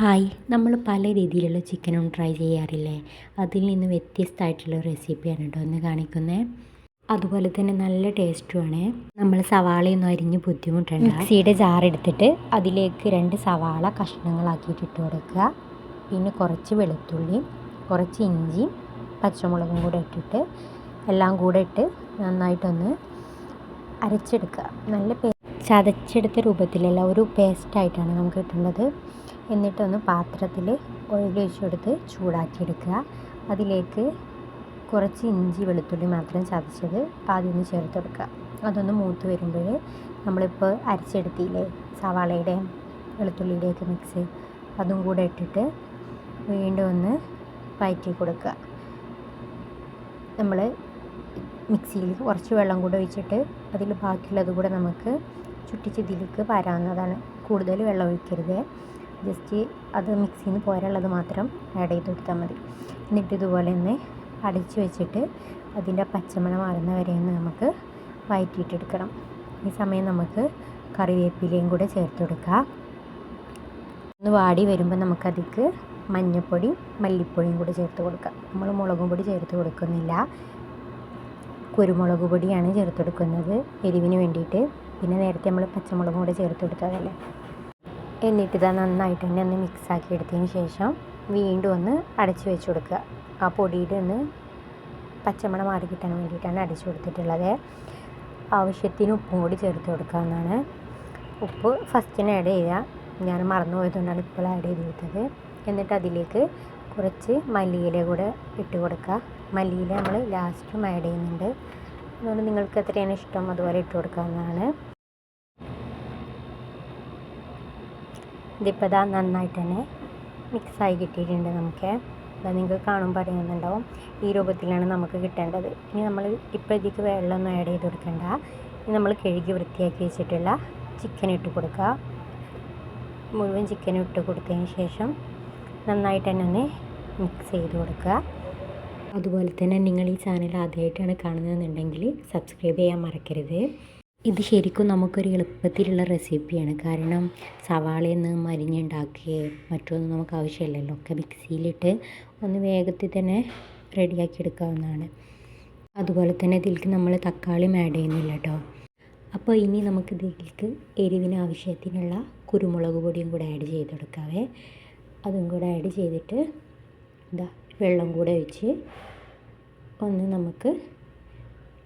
Hi. നമ്മൾ പല രീതിയിലുള്ള ചിക്കനും ട്രൈ ചെയ്യാറില്ലേ? അതിൽ നിന്ന് വ്യത്യസ്തമായിട്ടുള്ള റെസിപ്പിയാണ് കേട്ടോ ഒന്ന് കാണിക്കുന്നത് അതുപോലെ തന്നെ നല്ല ടേസ്റ്റുമാണ് നമ്മൾ സവാളയൊന്നും അരിഞ്ഞ് ബുദ്ധിമുട്ടുണ്ട്. മിക്സിയുടെ ജാർ എടുത്തിട്ട് അതിലേക്ക് രണ്ട് സവാള കഷ്ണങ്ങളാക്കിയിട്ട് ഇട്ട് കൊടുക്കുക. പിന്നെ കുറച്ച് വെളുത്തുള്ളിയും കുറച്ച് ഇഞ്ചിയും പച്ചമുളകും കൂടെ ഇട്ടിട്ട് എല്ലാം കൂടെ ഇട്ട് നന്നായിട്ടൊന്ന് അരച്ചെടുക്കുക. നല്ല ചതച്ചെടുത്ത രൂപത്തിലല്ല ഒരു പേസ്റ്റായിട്ടാണ് നമുക്ക് കിട്ടുന്നത് എന്നിട്ടൊന്ന് പാത്രത്തിൽ ഓയിൽ ഒഴിച്ച് കൊടുത്ത് ചൂടാക്കിയെടുക്കുക. അതിലേക്ക് കുറച്ച് ഇഞ്ചി വെളുത്തുള്ളി മാത്രം ചതച്ചത് ആദ്യം ഒന്ന് ചേർത്ത് കൊടുക്കുക. അതൊന്ന് മൂത്ത് വരുമ്പോൾ നമ്മളിപ്പോൾ അരച്ചെടുത്തില്ലേ സവാളയുടെ വെളുത്തുള്ളിയുടെയൊക്കെ മിക്സ് അതും കൂടെ ഇട്ടിട്ട് വീണ്ടും ഒന്ന് വഴറ്റി കൊടുക്കുക. നമ്മൾ മിക്സിയിൽ കുറച്ച് വെള്ളം കൂടെ ഒഴിച്ചിട്ട് അതിൽ ബാക്കിയുള്ളത് കൂടെ നമുക്ക് ചുട്ടിച്ച് ഇതിലേക്ക് കൂടുതൽ വെള്ളം ഒഴിക്കരുത്. ജസ്റ്റ് അത് മിക്സിയിൽ നിന്ന് പോരാനുള്ളത് മാത്രം ആഡ് ചെയ്ത് കൊടുത്താൽ മതി. എന്നിട്ട് ഇതുപോലെ ഒന്ന് അടച്ച് വെച്ചിട്ട് അതിന്റെ പച്ചമണം മാറുന്ന വരെ നമുക്ക് വഴറ്റിയിട്ടെടുക്കണം ഈ സമയം നമുക്ക് കറിവേപ്പിലയും കൂടെ ചേർത്ത് കൊടുക്കാം. ഒന്ന് വാടി വരുമ്പോൾ നമുക്കതിക്ക് മഞ്ഞൾപ്പൊടി മല്ലിപ്പൊടിയും കൂടി ചേർത്ത് കൊടുക്കാം. നമ്മൾ മുളകും പൊടി ചേർത്ത് കൊടുക്കുന്നില്ല. കുരുമുളക് പൊടിയാണ് ചേർത്ത് കൊടുക്കുന്നത്. എരിവിന് വേണ്ടിയിട്ട്. പിന്നെ നേരത്തെ നമ്മൾ പച്ചമുളകും കൂടെ ചേർത്ത് കൊടുത്തതല്ലേ? എന്നിട്ട് ഇത് നന്നായിട്ട് തന്നെ ഒന്ന് മിക്സാക്കി എടുത്തതിന് ശേഷം വീണ്ടും ഒന്ന് അടച്ചു വെച്ച് കൊടുക്കുക. ആ പൊടിയുടെ ഒന്ന് പച്ചമണം മാറി കിട്ടാൻ വേണ്ടിയിട്ടാണ് അടച്ചു കൊടുത്തിട്ടുള്ളത്. ആവശ്യത്തിന് ഉപ്പും കൂടി ചേർത്ത് കൊടുക്കാവുന്നതാണ് ഉപ്പ് ഫസ്റ്റിന് ആഡ് ചെയ്യുക. ഞാൻ മറന്നു പോയതുകൊണ്ടാണ് ഇപ്പോൾ ആഡ് ചെയ്ത് കൊടുത്തത്. എന്നിട്ട് അതിലേക്ക് കുറച്ച് മല്ലിയില കൂടെ ഇട്ട് കൊടുക്കുക. മല്ലിയില നമ്മൾ ലാസ്റ്റും ആഡ് ചെയ്യുന്നുണ്ട്. അതുകൊണ്ട് നിങ്ങൾക്ക് എത്രയാണ് ഇഷ്ടം അതുപോലെ ഇട്ട് കൊടുക്കാവുന്നതാണ് ഇതിപ്പോൾ ഇതാ നന്നായിട്ട് തന്നെ മിക്സായി കിട്ടിയിട്ടുണ്ട് നമുക്ക്. അത് നിങ്ങൾക്ക് കാണുമ്പോൾ അറിയുന്നുണ്ടാവും ഈ രൂപത്തിലാണ് നമുക്ക് കിട്ടേണ്ടത്. ഇനി നമ്മൾ ഇപ്പോൾ ഇതിലേക്ക് വെള്ളമൊന്നും ആഡ് ചെയ്ത് കൊടുക്കേണ്ട. ഇനി നമ്മൾ കഴുകി വൃത്തിയാക്കി വെച്ചിട്ടുള്ള ചിക്കൻ ഇട്ട് കൊടുക്കുക. മുഴുവൻ ചിക്കൻ ഇട്ട് കൊടുത്തതിന് ശേഷം നന്നായിട്ട് തന്നെ ഒന്ന് മിക്സ് ചെയ്ത് കൊടുക്കുക. അതുപോലെ തന്നെ നിങ്ങൾ ഈ ചാനൽ ആദ്യമായിട്ടാണ് കാണുന്നതെന്നുണ്ടെങ്കിൽ സബ്സ്ക്രൈബ് ചെയ്യാൻ മറക്കരുത്. ഇത് ശരിക്കും നമുക്കൊരു എളുപ്പത്തിലുള്ള റെസിപ്പിയാണ്. കാരണം സവാളയിൽ നിന്ന് മരിഞ്ഞുണ്ടാക്കുകയോ മറ്റൊന്നും നമുക്ക് ആവശ്യമില്ലല്ലോ. ഒക്കെ മിക്സിയിലിട്ട് ഒന്ന് വേഗത്തിൽ തന്നെ റെഡിയാക്കി എടുക്കാവുന്നതാണ്. അതുപോലെ തന്നെ ഇതിലേക്ക് നമ്മൾ തക്കാളിയും ആഡ് ചെയ്യുന്നില്ല കേട്ടോ. അപ്പോൾ ഇനി നമുക്ക് ഇതിലേക്ക് എരിവിന് ആവശ്യത്തിനുള്ള കുരുമുളക് പൊടിയും കൂടെ ആഡ് ചെയ്ത് കൊടുക്കാവേ. അതും കൂടെ ആഡ് ചെയ്തിട്ട് ഇതാ വെള്ളം കൂടെ ഒഴിച്ച് ഒന്ന് നമുക്ക്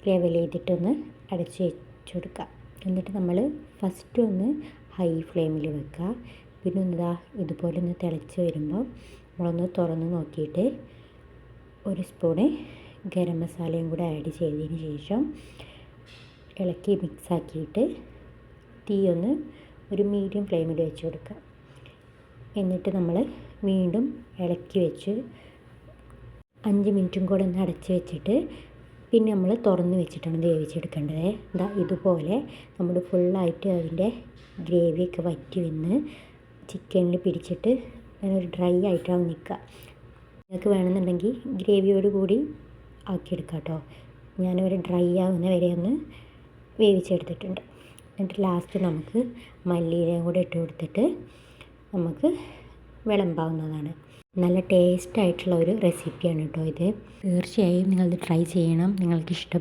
ലെവൽ ചെയ്തിട്ടൊന്ന് അടച്ച് വെച്ച് കൊടുക്കുക എന്നിട്ട് നമ്മൾ ഫസ്റ്റ് ഒന്ന് ഹൈ ഫ്ലെയിമിൽ വെക്കുക. പിന്നെ എന്താ ഇതുപോലെ ഒന്ന് തിളച്ച് വരുമ്പോൾ നമ്മളൊന്ന് തുറന്ന് നോക്കിയിട്ട് ഒരു സ്പൂണ് ഗരം മസാലയും കൂടെ ആഡ് ചെയ്തതിന് ശേഷം ഇളക്കി മിക്സാക്കിയിട്ട് തീ ഒന്ന് ഒരു മീഡിയം ഫ്ലെയിമിൽ വെച്ച് കൊടുക്കുക. എന്നിട്ട് നമ്മൾ വീണ്ടും ഇളക്കി വെച്ച് അഞ്ച് മിനിറ്റും കൂടെ ഒന്ന് അടച്ച് വെച്ചിട്ട് പിന്നെ നമ്മൾ തുറന്ന് വെച്ചിട്ടാണ് വേവിച്ചെടുക്കേണ്ടത്. ഇതാ ഇതുപോലെ നമ്മൾ ഫുള്ളായിട്ട് അതിന്റെ ഗ്രേവിയൊക്കെ വറ്റി വന്ന് ചിക്കനിൽ പിടിച്ചിട്ട് ഒരു ഡ്രൈ ആയിട്ടാണ് നിൽക്കുക. നിങ്ങൾക്ക് വേണമെന്നുണ്ടെങ്കിൽ ഗ്രേവിയോട് കൂടി ആക്കിയെടുക്കാം കേട്ടോ. ഞാനൊരു ഡ്രൈ ആവുന്ന വരെ ഒന്ന് വേവിച്ചെടുത്തിട്ടുണ്ട്. എന്നിട്ട് ലാസ്റ്റ് നമുക്ക് മല്ലിയിലയും കൂടെ ഇട്ട് കൊടുത്തിട്ട് നമുക്ക് വിളമ്പാവുന്നതാണ്. നല്ല ടേസ്റ്റ് ആയിട്ടുള്ള ഒരു റെസിപ്പിയാണ് കേട്ടോ ഇത്. തീർച്ചയായും നിങ്ങളിത് ട്രൈ ചെയ്യണം. നിങ്ങൾക്ക് ഇഷ്ടം